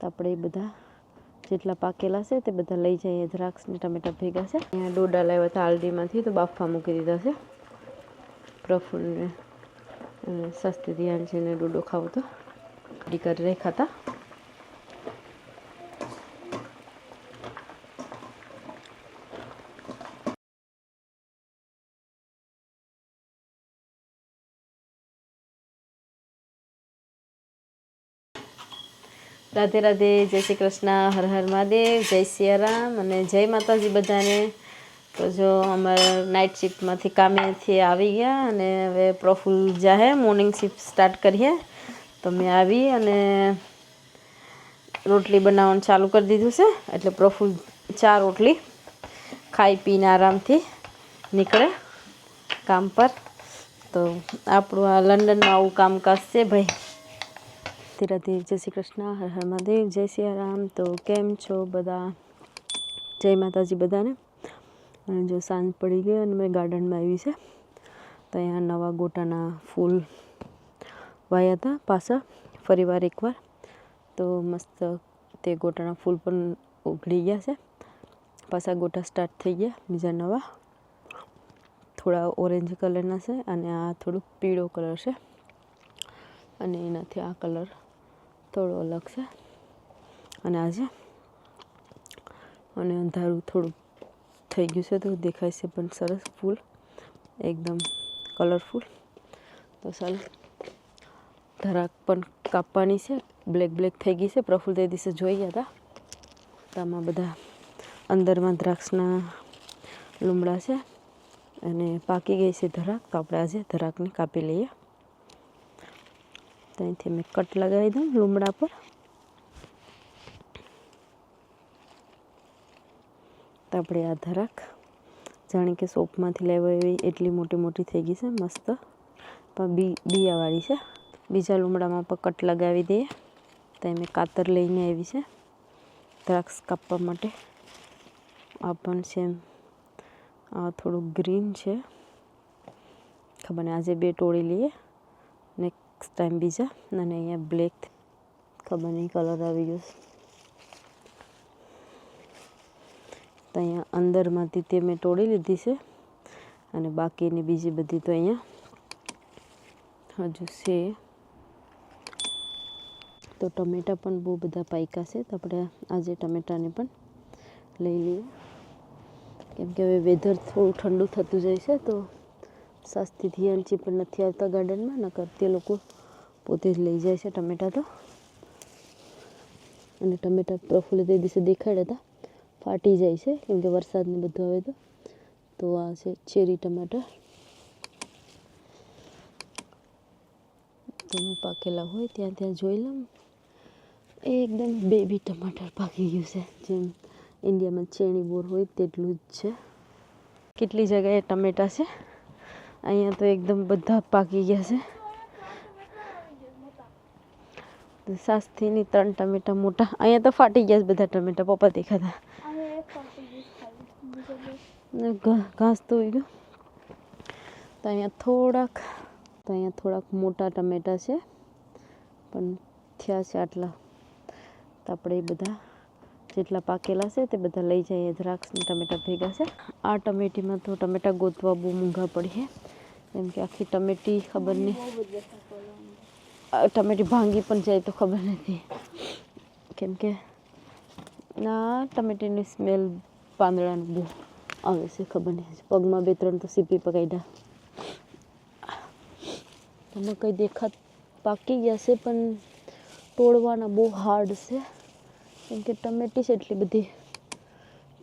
તો આપણે એ બધા જેટલા પાકેલા છે તે બધા લઈ જઈએ દ્રાક્ષ ને ટમેટા ભેગા છે. અહીંયા ડોડા લાવ્યા હતા આલડીમાંથી તો બાફા મૂકી દીધા છે. પ્રફુલ્લને અને સસ્તી ધ્યાન છે ને ડોડો ખાવ તો. કરી રાખ્યા રાધે રાધે, જય શ્રી કૃષ્ણ, હર હર મહાદેવ, જય સિયારામ અને જય માતાજી બધાને. તો જો અમારા નાઇટ શિફ્ટમાંથી કામેથી આવી ગયા અને હવે પ્રફુલ જાહે મોર્નિંગ શિફ્ટ સ્ટાર્ટ કરીએ. તો મેં આવી અને રોટલી બનાવવાનું ચાલુ કરી દીધું છે. એટલે પ્રફુલ ચાર રોટલી ખાઈ પીને આરામથી નીકળે કામ પર. તો આપણું આ લંડનમાં આવું કામકાજ છે ભાઈ. રાધે રાધે, જય શ્રી કૃષ્ણ, હર હર મહાદેવ, જય સિયારામ તો કેમ છો બધા? જય માતાજી બધાને. જો સાંજ પડી ગઈ અને મેં ગાર્ડનમાં આવી છે. તો અહીંયા નવા ગોટાના ફૂલ વાયા હતા પાછા ફરીવાર એકવાર. તો મસ્ત તે ગોટાના ફૂલ પણ ઉઘડી ગયા છે. પાછા ગોટા સ્ટાર્ટ થઈ ગયા, બીજા નવા. થોડા ઓરેન્જ કલરના છે અને આ થોડુંક પીળો કલર છે. અને એનાથી આ કલર થોડો અલગ છે. અને આજે અને અંધારું થોડું થઈ ગયું છે તો દેખાય છે પણ સરસ ફૂલ. એકદમ કલરફુલ તો ચાલો. ધરાક પણ કાપવાની છે. બ્લેક બ્લેક થઈ ગઈ છે. પ્રફુલ તે દિવસે જોઈ ગયા હતા. તો આમાં બધા અંદરમાં દ્રાક્ષના લીમડા છે. અને પાકી ગઈ છે ધરાક. તો આપણે આજે ધરાકને કાપી લઈએ. તો અહીંથી મેં કટ લગાવી દઉં લૂમડા પર. તો આપણે આ ધરાક જાણે કે સોપમાંથી લેવા એવી એટલી મોટી મોટી થઈ ગઈ છે, મસ્ત. પણ બી, બિયાવાળી છે. બીજા લૂમડામાં પણ કટ લગાવી દઈએ. તો મેં કાતર લઈને આવી છે, દ્રાક્ષ કાપવા માટે. આ પણ છે આ થોડું ગ્રીન છે. ખબર ને આજે બે ટોળી લઈએ. નેક્સ્ટ ટાઈમ બીજા અને અહીંયા બ્લેક ખબર નહીં કલર આવી ગયો તો અહીંયા અંદરમાંથી તે મેં તોડી લીધી છે અને બાકીની બીજી બધી તો અહીંયા હજુ છે તો ટમેટા પણ બહુ બધા પાયકા છે તો આપણે આજે ટમેટાને પણ લઈ લઈએ કેમ કે હવે વેધર થોડું ઠંડુ થતું જાય છે તો સસ્તી ધ્યાનથી પણ નથી આવતા ગાર્ડનમાં નકર તે લોકો પોતે જ લઈ જાય છે ટમેટા તો. અને ટમેટા પ્રફુલ્લિત એ દિવસે દેખાડ્યા હતા. ફાટી જાય છે, કેમ કે વરસાદને બધું આવે તો. તો આ છે ચેરી ટમાટર. તમે પાકેલા હોય ત્યાં ત્યાં જોઈ લઉં. એકદમ બેબી ટમાટર પાકી ગયું છે. જેમ ઇન્ડિયામાં ચેણી બોર હોય તેટલું જ છે. કેટલી જગ્યાએ ટમેટા છે? અહીંયા તો એકદમ બધા પાકી ગયા છે. સાસથીની ત્રણ ટમેટા મોટા. અહીંયા તો ફાટી ગયા છે બધા ટમેટા, પપ્પા દેખાતા. ઘાસ તો ગયું તો અહીંયા થોડાક, તો અહીંયા થોડાક મોટા ટમેટા છે. પણ થયા છે આટલા. તો આપણે બધા જેટલા પાકેલા છે તે બધા લઈ જઈએ દ્રાક્ષ ને ટમેટા ભેગા છે. આ ટમેટીમાં તો ટમેટા ગોતવા બહુ મોંઘા પડીએ કેમ કે આખી ટમેટી ખબર નહીં. ટમેટી ભાંગી પણ જાય તો ખબર નથી. કેમ કે, ના, ટમેટીની સ્મેલ પાંદડાનું બહુ આવે છે, ખબર નહીં. પગમાં બે ત્રણ તો સીપી પકાડ્યા. તમે કંઈ દેખાત પાકી ગયા છે, પણ તોડવાના બહુ હાર્ડ છે. કેમ કે ટમેટી છે એટલી બધી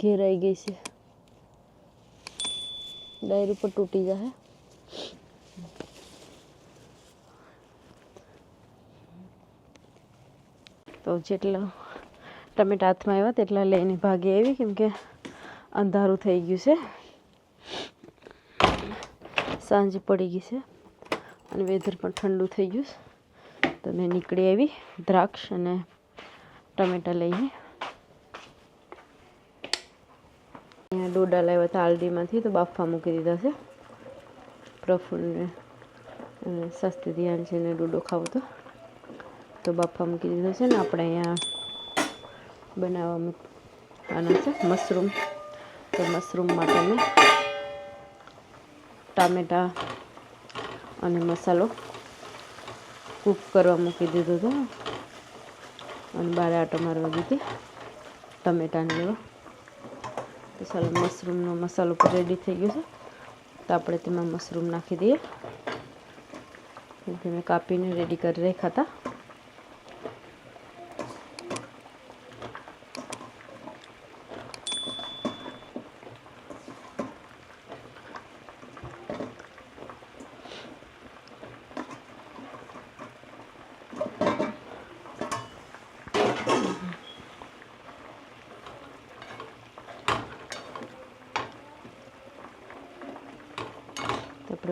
ઘેરાઈ ગઈ છે. ડાયર ઉપર તૂટી જાય તો જેટલા ટમેટા હાથમાં આવ્યા તેટલા લઈને ભાગે આવી, કેમ કે અંધારું થઈ ગયું છે. સાંજ પડી ગઈ છે અને વેધર પણ ઠંડુ થઈ ગયું છે. તો મેં નીકળી આવી દ્રાક્ષ અને ટમેટા લઈને. અહીંયા ડોડા લાવ્યા હતા આલડીમાંથી, તો બાફા મૂકી દીધા છે. પ્રફુલ્લને અને સસ્તી ધ્યાન છે ને ડોડો ખાવો તો. તો બાફવા મૂકી દીધો છે ને, આપણે અહીંયા બનાવવા મૂકવાના છે મશરૂમ. તો મશરૂમ માટે મેં ટામેટાં અને મસાલો કૂક કરવા મૂકી દીધો હતો. અને બારે આટો મારવા દીધી. ટમેટાને લેવા. તો ચાલો મશરૂમનો મસાલો પણ રેડી થઈ ગયો છે. તો આપણે તેમાં મશરૂમ નાખી દઈએ. તેને કાપીને રેડી કરી રાખ્યા હતા.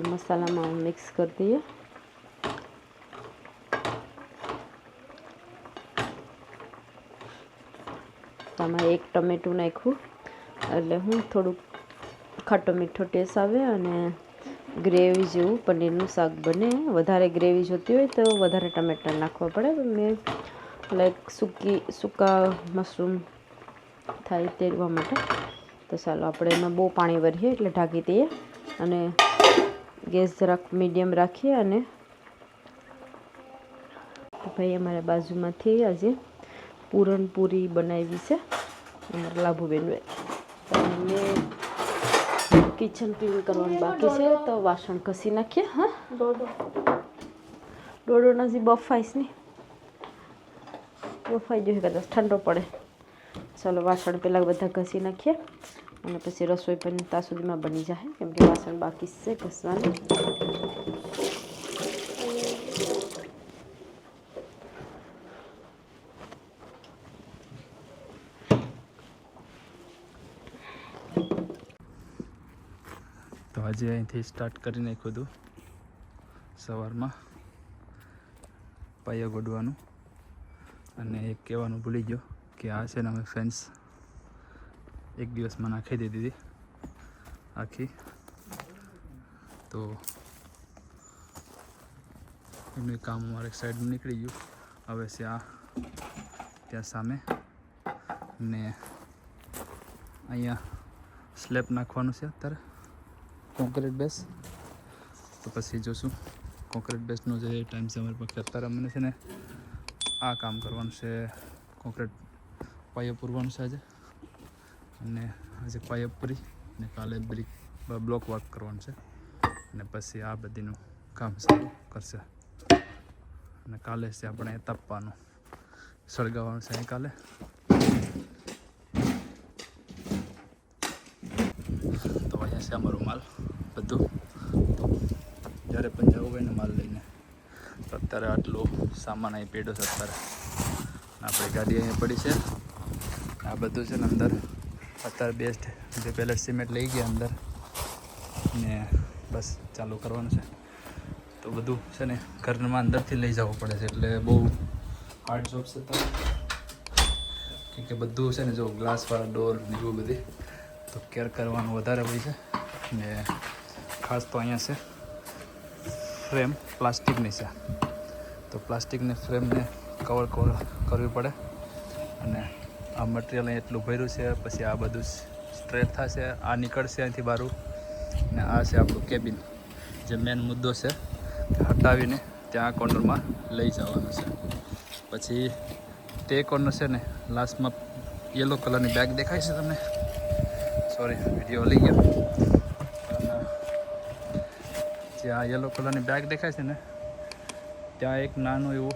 તો હું મસાલામાં મિક્સ કરી દઈએ. આમાં એક ટમેટું નાખ્યું. એટલે હું થોડુંક ખાટો મીઠો ટેસ્ટ આવે અને ગ્રેવી જેવું પનીરનું શાક બને. વધારે ગ્રેવી જોતી હોય તો વધારે ટમેટા નાખવા પડે. મેં લાઈક સૂકી, સૂકા મશરૂમ થાય તેરવા માટે. તો ચાલો આપણે એમાં બહુ પાણી ભરીએ એટલે ઢાંકી દઈએ અને ગેસ જરાક મીડિયમ રાખીએ અને ભાઈ અમારા બાજુમાંથી આજે પૂરણપૂરી બનાવી છે. અમારા લાભુબેન અને મેં કિચન ક્લીન કરવાનું બાકી છે તો વાસણ ઘસી નાખીએ હા? ડોડો નજી બફાઈશ નહીં. બફાઈ જોઈએ કદાચ ઠંડો પડે. ચાલો વાસણ પહેલાં બધા ઘસી નાખીએ. અને પછી રસોઈ પણ ત્યાં સુધીમાં બની જાય કેમ કે વાસણ બાકી છે ઘસવાનું તો આજે અહીંથી સ્ટાર્ટ કરી નાખ્યું હતું સવારમાં પાયા ગોડવાનું. અને એક કહેવાનું ભૂલી ગયો કે આ છે ને અમે ફેન્સ એક દિવસમાં નાખી દીધી હતી આખી. તો એમનું કામ અમારે એક સાઈડ નીકળી ગયું. હવે છે આ ત્યાં સામે. ને અહીંયા સ્લેબ નાખવાનું છે અત્યારે. કોન્ક્રીટ બેસ તો પછી જોશું. કોન્ક્રીટ બેસનો જે ટાઈમ છે અમારી પાસે, અત્યારે અમને છે ને આ કામ કરવાનું છે. કોન્ક્રીટ પાયો પૂરવાનું છે આજે. અને આજે પાયો પૂરી અને કાલે બ્રિક બ્લોક વર્ક કરવાનું છે. અને પછી આ બધીનું કામ સારું કરશે. અને કાલે છે આપણે તાપવાનું. સળગાવવાનું છે કાલે. તો અહીંયા છે અમારો માલ બધું. તો જ્યારે પણ જવું હોય ને માલ લઈને. તો અત્યારે આટલો સામાન અહીં પેડો છે અત્યારે. આપણી ગાડી અહીંયા પડી છે. આ બધું છે ને અંદર. અત્યારે બેસ્ટ જે પેલેટ સિમેન્ટ લઈ ગયા અંદર ને બસ ચાલુ કરવાનું છે. તો બધું છે ને ઘરમાં અંદરથી લઈ જવું પડે છે એટલે બહુ હાર્ડ જોબ છે કેમ કે બધું છે ને જો ગ્લાસવાળા ડોર ને એવું બધી, તો કેર કરવાનું વધારે હોય છે. ને ખાસ તો અહીંયા છે ફ્રેમ પ્લાસ્ટિકની છે. તો પ્લાસ્ટિકની ફ્રેમને કવર કવર કરવી પડે. અને આ મટીરિયલ અહીં એટલું ભર્યું છે, પછી આ બધું સ્ટ્રેટ થશે, આ નીકળશે અહીંથી બારું ને આ છે આપણું કેબિન જે મેન મુદ્દો છે હટાવીને ત્યાં કોર્નરમાં લઈ જવાનું છે. પછી તે કોર્નર છે ને લાસ્ટમાં યલો કલરની બેગ દેખાય છે તમને? સોરી વીડિયો લઈ ગયો. અને જે આ યલો કલરની બેગ દેખાય છે ને, ત્યાં એક નાનું એવું,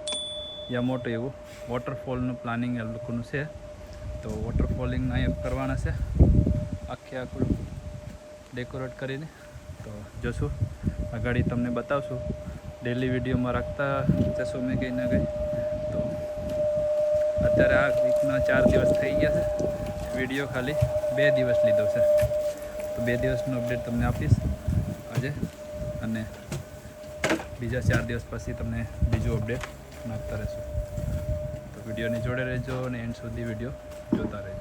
યા મોટું એવું વોટરફોલનું પ્લાનિંગ એ લોકોનું છે. તો વોટરફોલિંગ અહીંયા કરવાના છે. આખે આખું ડેકોરેટ કરીને. તો જોશું આ ગાડી તમને બતાવશું. ડેલી વિડીયોમાં રાખતા જશો મેં કંઈ ના કંઈ. તો અત્યારે આ વીકના ચાર દિવસ થઈ ગયા છે. વીડિયો ખાલી બે દિવસ લીધો છે. તો બે દિવસનો અપડેટ તમને આપીશ આજે. અને બીજા ચાર દિવસ પછી તમને બીજું અપડેટ નાખતા રહેશું. તો વિડીયોની જોડે રહેજો અને એન્ડ સુધી વીડિયો જોતા રહેજો